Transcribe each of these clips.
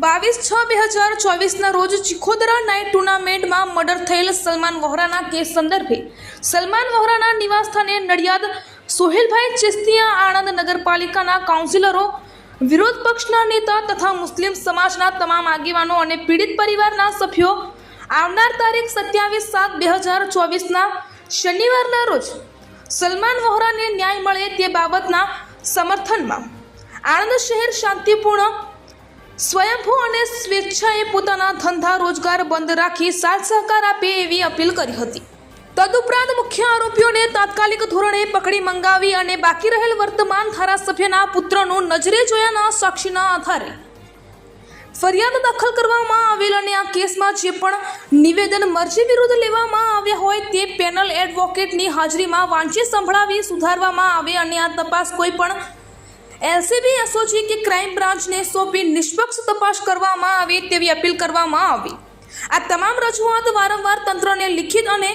બાવીસ છ બે હજાર ચોવીસના રોજ ચિખોદરા નાઇટ ટુર્નામેન્ટમાં મર્ડર થયેલ સલમાન વહોરાના કેસ સંદર્ભે સલમાન વહોરાના નિવાસસ્થાને નડિયાદ સોહેલભાઈ ચેસ્તિયા આણંદ નગરપાલિકાના કાઉન્સિલરો, વિરોધ પક્ષના નેતા તથા મુસ્લિમ સમાજના તમામ આગેવાનો અને પીડિત પરિવારના સભ્યો આવનાર તારીખ સત્યાવીસ સાત બે હજાર ચોવીસના શનિવારના રોજ સલમાન વહોરાને ન્યાય મળે તે બાબતના સમર્થનમાં આણંદ શહેર શાંતિપૂર્ણ. સ્વયંભૂ અને સ્વેચ્છાએ પોતાના ધંધા રોજગાર બંધ રાખી સાથ સહકાર આપે એવી અપીલ કરી હતી. તદુપરાંત મુખ્ય આરોપીઓને તાત્કાલિક ધોરણે પકડી મંગાવી અને બાકી રહેલ વર્તમાન ધારાસભ્યના પુત્રનું નજરે જોયાના સાક્ષીના આધારે. ફરિયાદ દાખલ કરવામાં આવેલ અને આ કેસમાં જે પણ નિવેદન મરજી વિરુદ્ધ લેવામાં આવ્યા હોય તે પેનલ એડવોકેટની હાજરીમાં વાંચી સંભળાવી સુધારવામાં આવે અને આ તપાસ કોઈ પણ એલસીબી એસઓજી કે ક્રાઇમ બ્રાન્ચને સોંપી નિષ્પક્ષ તપાસ કરવામાં આવે તેવી અપીલ કરવામાં આવી. આ તમામ રજૂઆત વારંવાર તંત્રને લિખિત અને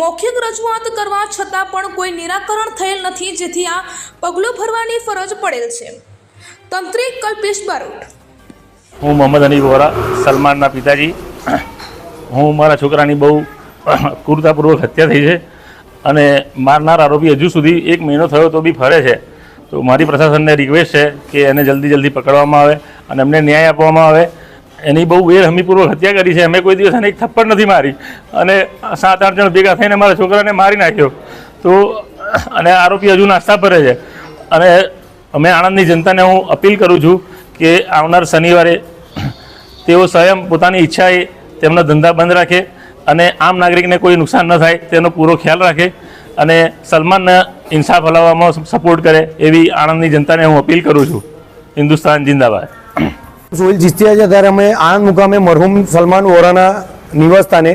મૌખિક રજૂઆત કરવા છતાં પણ કોઈ નિરાકરણ થયેલ નથી જેથી આ પગલું ભરવાની ફરજ પડેલ છે. તંત્રી કલ્પેશ બારોટ. હું મોહમ્મદ અની વોરા, સલમાનના પિતાજી. હું મારા છોકરાની બહુ ક્રૂરતાપૂર્વક હત્યા થઈ છે અને મારનાર આરોપી હજુ સુધી એક મહિનો થયો તો બી ફરે છે. તો મારી પ્રશાસનને રિક્વેસ્ટ છે કે એને જલ્દી જલ્દી પકડવામાં આવે અને એમને ન્યાય આપવામાં આવે. એની બહુ બેરહમીપૂર્વક હત્યા કરી છે. અમે કોઈ દિવસ એને એક થપ્પડ નથી મારી. અને સાત આઠ જણ ભેગા થઈને મારા છોકરાને મારી નાખ્યો. તો, અને આરોપી હજુ નાસ્તા ફરે છે. અને અમે આણંદની જનતાને હું અપીલ કરું છું કે આવનાર શનિવારે તેઓ સ્વયં પોતાની ઈચ્છાએ તેમના ધંધા બંધ રાખે અને આમ નાગરિકને કોઈ નુકસાન ન થાય તેનો પૂરો ખ્યાલ રાખે. અને સલમાનને ઇન્સાફ હલાવવામાં સપોર્ટ કરે એવી આણંદની જનતાને હું અપીલ કરું છું. હિન્દુસ્તાન જિંદાબાદ. સોહિલ ચિસ્તિયા છે ત્યારે અમે આણંદ મુકામે મરહુમ સલમાન વોરાના નિવાસસ્થાને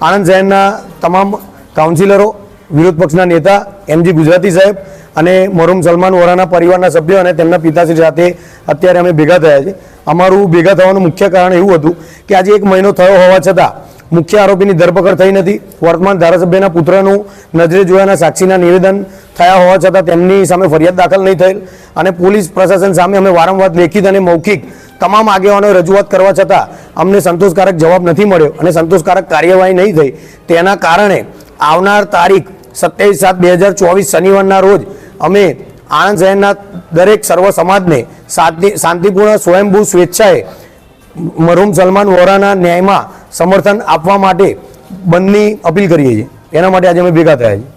આણંદ શહેરના તમામ કાઉન્સિલરો, વિરોધ પક્ષના નેતા એમજી ગુજરાતી સાહેબ અને મરહુમ સલમાન વોરાના પરિવારના સભ્યો અને તેમના પિતાશ્રી સાથે અત્યારે અમે ભેગા થયા છે અમારું ભેગા થવાનું મુખ્ય કારણ એવું હતું કે આજે એક મહિનો થયો હોવા છતાં મુખ્ય આરોપીની ધરપકડ થઈ નથી. વર્તમાન ધારાસભ્યના પુત્રનું નજરે જોયાના સાક્ષીના નિવેદન થયા હોવા છતાં તેમની સામે ફરિયાદ દાખલ નહીં થયેલ અને પોલીસ પ્રશાસન સામે અમે વારંવાર લેખિત અને મૌખિક તમામ આગેવાનોએ રજૂઆત કરવા છતાં અમને સંતોષકારક જવાબ નથી મળ્યો અને સંતોષકારક કાર્યવાહી નહીં થઈ. તેના કારણે આવનાર તારીખ સત્યાવીસ સાત બે હજાર ચોવીસ શનિવારના રોજ અમે આણંદ શહેરના દરેક સર્વ સમાજને શાંતિપૂર્ણ સ્વયંભૂ સ્વેચ્છાએ મરહુમ સલમાન વોરાના ન્યાયમાં સમર્થન આપવા માટે બંધની અપીલ કરીએ છીએ. એના માટે આજે અમે ભેગા થયા છીએ.